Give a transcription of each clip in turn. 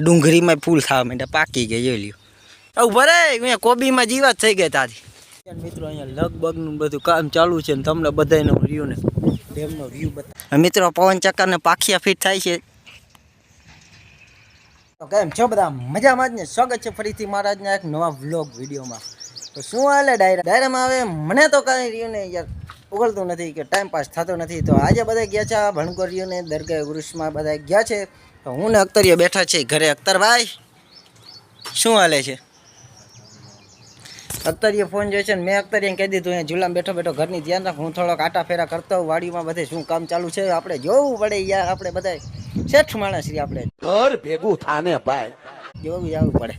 ડુંગળીમાં ફૂલ થવા માંડ્યા પાકી ગયા જોઈ લ્યો. ભરે અહીંયા કોબીમાં જીવાત થઈ ગયા તારી. મિત્રો અહીંયા લગભગનું બધું કામ ચાલુ છે ને તમને બધાનો વ્યૂ ને ડેમનો વ્યૂ બતા મિત્રો પવન ચક્કરને પાખિયા ફિટ થાય છે. તો કેમ છો બધા? મજામાં જ ને? સ્વાગત છે ફરીથી મહારાજના એક નવા વ્લોગ વિડીયોમાં. તો શું હાલે ડાયરા? ડાયરામાં હવે મને તો કાંઈ રહ્યું ને યાર. ઉગલતું નથી કે ટાઈમ પાસ થતો નથી. તો આજે બધા ગયા છે ભણકોરીઓને દરગાહ વૃક્ષમાં બધા ગયા છે. હું ને અખ્તરીઓ બેઠા છે ઘરે. અખ્તરભાઈ શું હાલે છે? અખ્તરીએ ફોન જોઈ છે ને મેં અખ્તરીને કહી દીધું અહીંયા ઝૂલામાં બેઠો બેઠો ઘરની ધ્યાન રાખ. હું થોડોક આટા ફેરા કરતો હોઉં વાડીમાં બધે શું કામ ચાલુ છે આપણે જોવું પડે યાર આપણે બધા શેઠ માણસ છીએ આપણે. ઘર ભેગું થાને ભાઈ. જોવું જવું પડે.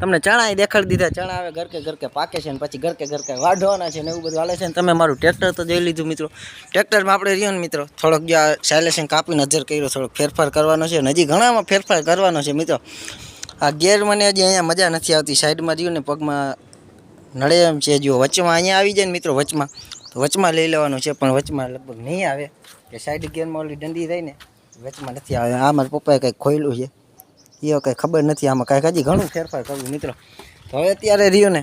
તમને ચણા દેખાડી દીધા, ચણા આવે ઘર કે ઘર કે પાકે છે ને પછી ઘર કે ઘર કે વાઢવાના છે ને એવું બધું હાલે છે ને તમે મારું ટ્રેક્ટર તો જોઈ લીધું મિત્રો. ટ્રેક્ટરમાં આપણે રહ્યો ને મિત્રો, થોડોક જો સાયલેશન કાપી નજર કર્યો, થોડોક ફેરફાર કરવાનો છે હજી ઘણામાં ફેરફાર કરવાનો છે મિત્રો. આ ગેર મને હજી અહીંયા મજા નથી આવતી, સાઈડમાં રહ્યું ને પગમાં નડે એમ છે, જો વચમાં અહીંયા આવી જાય ને મિત્રો વચમાં, તો વચમાં લઈ લેવાનું છે, પણ વચમાં લગભગ નહીં આવે. કે સાઈડ ગેરમાં ઓલી દંડી ને વચમાં નથી આવે. આ મારા પપ્પાએ કંઈક ખોયલું છે. એ કંઈ ખબર નથી આમાં કાંઈક હજી ઘણું ફેરફાર કરવું મિત્રો. તો હવે અત્યારે રહ્યો ને,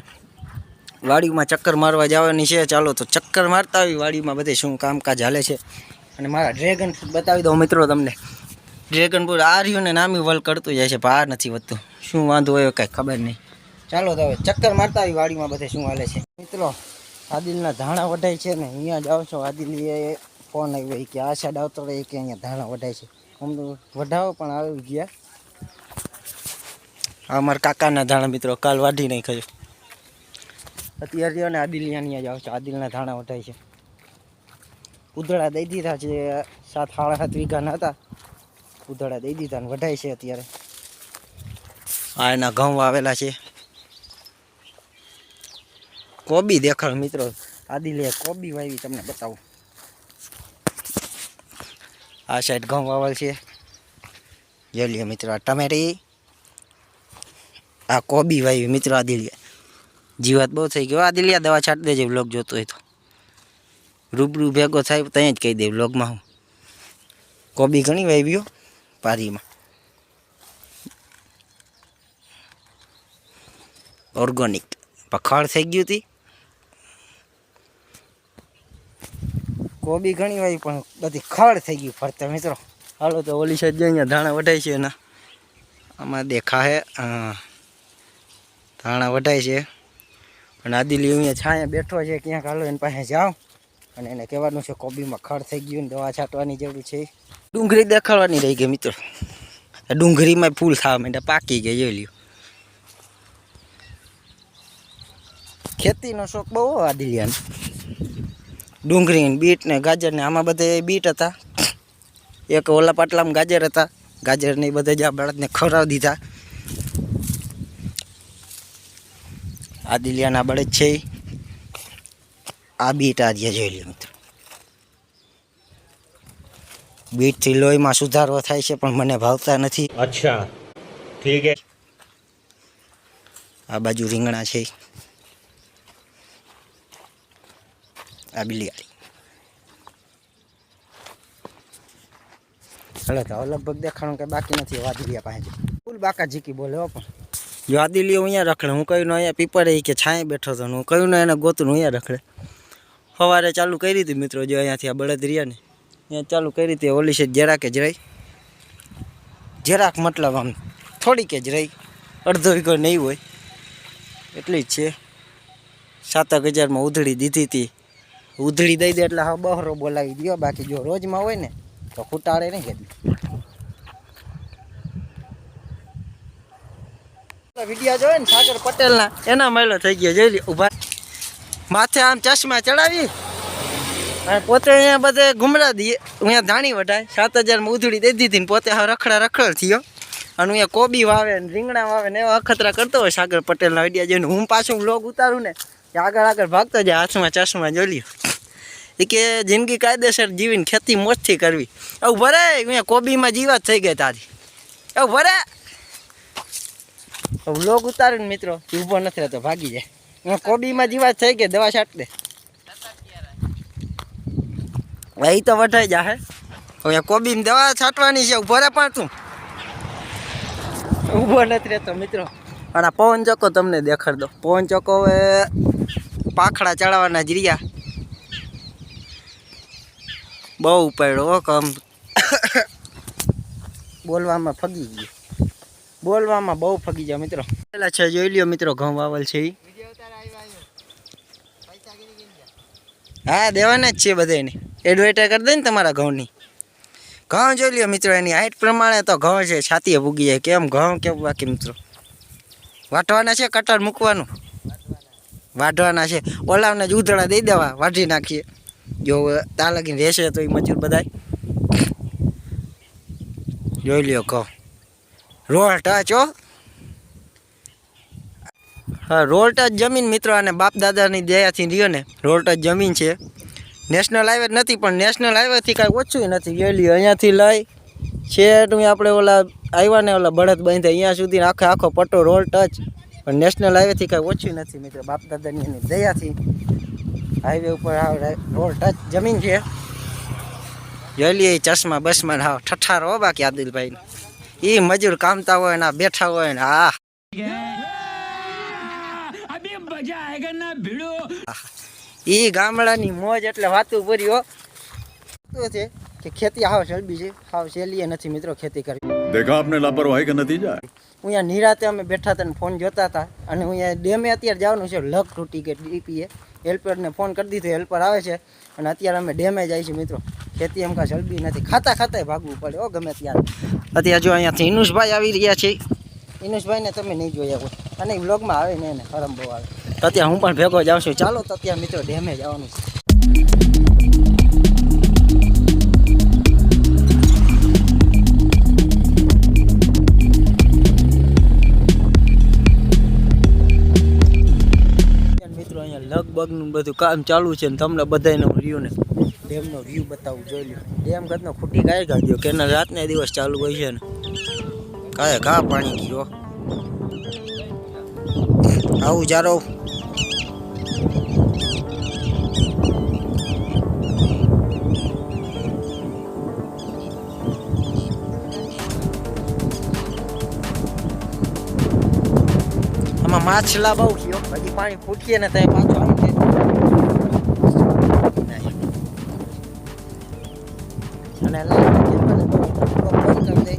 વાડીમાં ચક્કર મારવા જવાની છે. ચાલો તો ચક્કર મારતા આવી વાડીમાં બધે શું કામકાજ હાલે છે. અને મારા ડ્રેગન ફ્રૂટ બતાવી દઉં મિત્રો તમને. ડ્રેગન ફ્રૂટ આ રહ્યું ને નામી વલ કરતું જાય છે, ભાર નથી વધતું. શું વાંધો હોય કાંઈ ખબર નહીં. ચાલો તો હવે ચક્કર મારતા આવી વાડીમાં બધે શું હાલે છે. મિત્રો, આદિલના ધાણા વઢાય છે ને, અહીંયા જાઓ છો આદિલીએ ફોન આવ્યો કે આ સાઈડ આવતો કે અહીંયા ધાણા વઢાય છે. અમને વઢાવો પણ આવી ગયા. આ મારા કાકાના ધાણા મિત્રો, કાલ વાઢી નહીં ખાયો અત્યારે રહ્યો ને આદિલિયાની જાવ છે, આદિલના ધાણા વધાય છે. ઉધડા દઈ દીધા છે, સાત સાડા સાત વીઘાના હતા. ઉધડા દઈ દીધા ને વઢાય છે અત્યારે. આ એના ઘઉં આવેલા છે. કોબી દેખાડ મિત્રો, આદિલે કોબી વાવી, તમને બતાવું. આ સાઈડ ઘઉં વાવેલ છે. જોઈ લ્યો મિત્રો ટમેટી આ કોબી વાવી મિત્રો આદિલિયા. જીવાત બહુ થઈ ગયો આદિલિયા દવા છાંટી દેજે બ્લોગ જોતો હોય તો. રૂબરૂ ભેગો થાય ત્યાં જ કહી દે બ્લોગમાં હું. કોબી ઘણી વાવ્યો પારીમાં. ઓર્ગોનિક પખાળ થઈ ગયું હતી કોબી ઘણી વાવી, પણ બધી ખડ થઈ ગઈ ફરતા મિત્રો. હાલો તો ઓલી સાઈડ અહીંયા ધાણા વઢાય છે એના. આમાં દેખાય હા ધાણા વઢાય છે. અને આદિલી અહીંયા છાંયા બેઠો છે, ક્યાંક હાલો એની પાસે જાઓ. અને એને કહેવાનું છે, કોબીમાં ખડ થઈ ગયું દવા છાંટવાની જરૂર છે. ડુંગળી દેખાડવાની રહી ગઈ મિત્રો. ડુંગળીમાં ફૂલ થવા માંડ્યા, પાકી ગઈ જોઈ લ્યો. ખેતીનો શોખ બહુ આદિલિયાને. ડુંગળી બીટ ને ગાજર ને આમાં બધે બીટ હતા. એક ઓલા પાટલામાં ગાજર હતા. ગાજર ને બધે જ આ બળદને ખવડાવી દીધા. આ દિલિયાના બળદ છે. આ બીટ આજે જોઈ લ્યો મિત્રો. બીટથી લોહીમાં સુધારો થાય છે પણ મને ભાવતા નથી. અચ્છા. ઠીક આ બાજુ રીંગણા છે. આ બિલિયાળી. હાલો તો લગભગ દેખાણું કે બાકી નથી. વાદળિયા પાસે ફૂલ બાકા જીકી બોલે પણ. જો આદિલીઓ અહીંયા રખડે, હું કહ્યું અહીંયા પીપળે કે છાંય બેઠો હતો હું કહ્યું એને ગોતું અહીંયા રખડે. સવારે ચાલુ કરી હતી મિત્રો, જો અહીંયાથી આ બળદ રહ્યા ને, અહીંયા ચાલુ કરી હતી, ઓલી છે જરાક જ રહી. જરાક મતલબ આમ થોડીક જ રહી, અડધો વીઘો નહીં હોય. એટલી જ છે. સાતક હજારમાં ઉધડી દીધી હતી. ઉધડી દઈ દે એટલે હા બહરો બોલાવી દો બાકી જો રોજમાં હોય ને, તો ખૂટાડે નહીં કેટલી સાગર પટેલના, એના માયલો થઈ ગયો, જોઈ ઊભા માથે આમ ચશ્મા ચડાવી અને પોતે અહીંયા બધે ઘુમરા દઈએ અહીંયા ધાણી વઢાય. સાત હજારમાં ઉધડી દઈ દીધી ને પોતે હા રખડા રખડ થયો. અને અહીંયા કોબી વાવે ને રીંગણા વાવે ને એવા અખતરા કરતો હોય સાગર પટેલના વીડિયો જોઈને. હું પાછું લોગ ઉતારું ને આગળ આગળ ભાગતો જાય, હાથમાં ચશ્મા જોઈ લ્યો. એ કે જિંદગી કાયદેસર જીવીને ખેતી મોજથી કરવી. આવું ભરે અહીંયા કોબીમાં જીવાત થઈ ગયા તારી. આવું ભરે વ્લોગ ઉતારીને મિત્રો ઊભો નથી રહેતો, ભાગી જાય. કોબીમાં જીવાત થઈ ગઈ, દવા છાંટ દે. એ તો વઢાઈ જાહે. હવે કોબીમાં દવા છાંટવાની છે ઊભો રે પણ તું. ઊભો નથી રહેતો, મિત્રો. અને આ પવન ચોકો તમને દેખાડ દો. પવન ચોકો હવે પાખડા ચડાવવાના જ રહ્યા. બહુ ઉપાડ્યો કમ. બોલવામાં ફગી ગયો. બોલવામાં બહુ ફગી જાય મિત્રો. પેલા છે, જોઈ લ્યો મિત્રો, ઘઉં વાવલ છે હા, દેવાના જ છે બધાને એડવર્ટાઈઝ કરી દે ને તમારા ઘઉંની. ઘઉં જોઈ લ્યો મિત્રો, એની હાઈટ પ્રમાણે તો ઘઉં છે, છાતીએ ભૂગી જાય. કેમ ઘઉં, કેમ બાકી મિત્રો? વાટવાના છે, કટર મૂકવાનું? વાઢવાના છે. ઓલાવને જ ઉધડા દઈ દેવા, વાઢી નાખીએ. જો તા લગીને રહેશે તો એ મજૂર બધાય. જોઈ લ્યો કહો રોલ ટચ, હો. હા રોલ ટચ જમીન મિત્રો, અને બાપ દાદાની દયાથી રહ્યો ને રોલ ટચ જમીન છે. નેશનલ હાઈવે નથી, પણ નેશનલ હાઈવેથી કાંઈ ઓછું નથી. ગયેલી અહીંયાથી લઈ છેટું આપણે ઓલા આવ્યા ને ઓલા બળદ બાંધે, અહીંયા સુધી આખે આખો પટ્ટો રોલ ટચ. પણ નેશનલ હાઈવેથી કાંઈ ઓછું નથી, મિત્રો. બાપ દાદાની એની દયાથી હાઈવે ઉપર રોડ ટચ જમીન છે. જોઈ લઈએ ચશ્મા બસમાં હાવ ઠઠારો બાકી આદિલભાઈ એ મજૂર કામતા હોય ને બેઠા હોય ને હા. એ ગામડાની મોજ એટલે વાતું પૂરી શું છે? કે ખેતી હાવ સલબી છે હાવ સહેલી નથી મિત્રો ખેતી કરી દેખા આપને લાપરવાહી કે નતીજા અહીંયા નિરાતે અમે બેઠા હતા ને ફોન જોતા હતા અને અહીંયા ડેમે અત્યારે જવાનું છે લક તૂટી કે ડીપીએ. હેલ્પરને ફોન કરી દીધો હેલ્પર આવે છે અને અત્યારે અમે ડેમે જાય છે મિત્રો. ખેતી એમ કાંઈ જલ્દી નથી. ખાતા ખાતાય ભાગવું પડે, હો, ગમે ત્યારે. અત્યારે જો અહીંયાથી ઇનુષભાઈ આવી રહ્યા છે. ઇનુષભાઈને તમે નહીં જોયા હોય. અને વ્લોગમાં આવે ને એને ફરમ બહુ આવે. તો અત્યારે હું પણ ભેગો જાઉં છું ચાલો તો અત્યારે મિત્રો ડેમે જવાનું છે. લગભગનું બધું કામ ચાલુ છે ને તમને બધાનો રહ્યું ને. ડેમનો વ્યૂ બતાવું, જોઈ લો ડેમ કદનો ખૂટી ગાય કાઢ્યો કે ના રાતને દિવસ ચાલુ હોય છે ને. કાંઈ ઘા પાણી ગયો આવું જારો. આમાં માછલા બહુ ગયો. હજી પાણી ફૂટીએ ને ત્યાં પાછો કરી દે,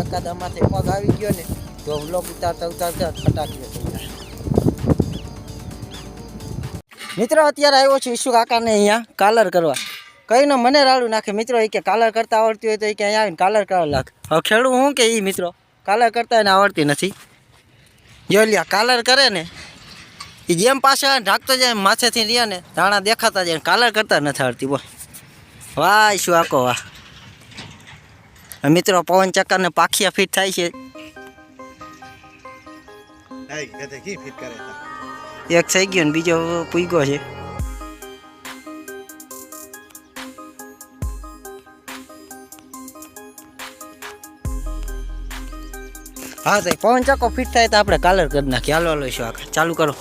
એકાદામાંથી પગ આવી ગયો ને, તો બ્લોક ઉતારતા ઉતારતા ફટાકીઓ થઈ મિત્રો, અત્યારે આવ્યો છું ઈશુ કાકાને અહીંયા કાલર કરવા. કહીને મને રાડું નાખે. મિત્રો, એ કે કાલર કરતા આવડતી હોય તો એ કે અહીંયા આવીને કાલર કરવા લાગ. હવે ખેડું હું કે એ મિત્રો? કાલર કરતા એને આવડતી નથી. જો લ્યા કાલર કરે ને એ જેમ આવે ઢાંકતો જાય માથેથી રહ્યા ને દાણા દેખાતા જાય કાલર કરતા નથી આવડતી, બોલ. વાહ શું આકો વાહ. મિત્રો પવન ચક્કરને પાખિયા ફિટ થાય છે. એક થઈ ગયો ને બીજો પૂગ્યો છે. હા તો પવન ચક્કો ફિટ થાય તો આપણે કાલર કરી નાખીએ. હાલો હાલો શું આખા ચાલુ કરો.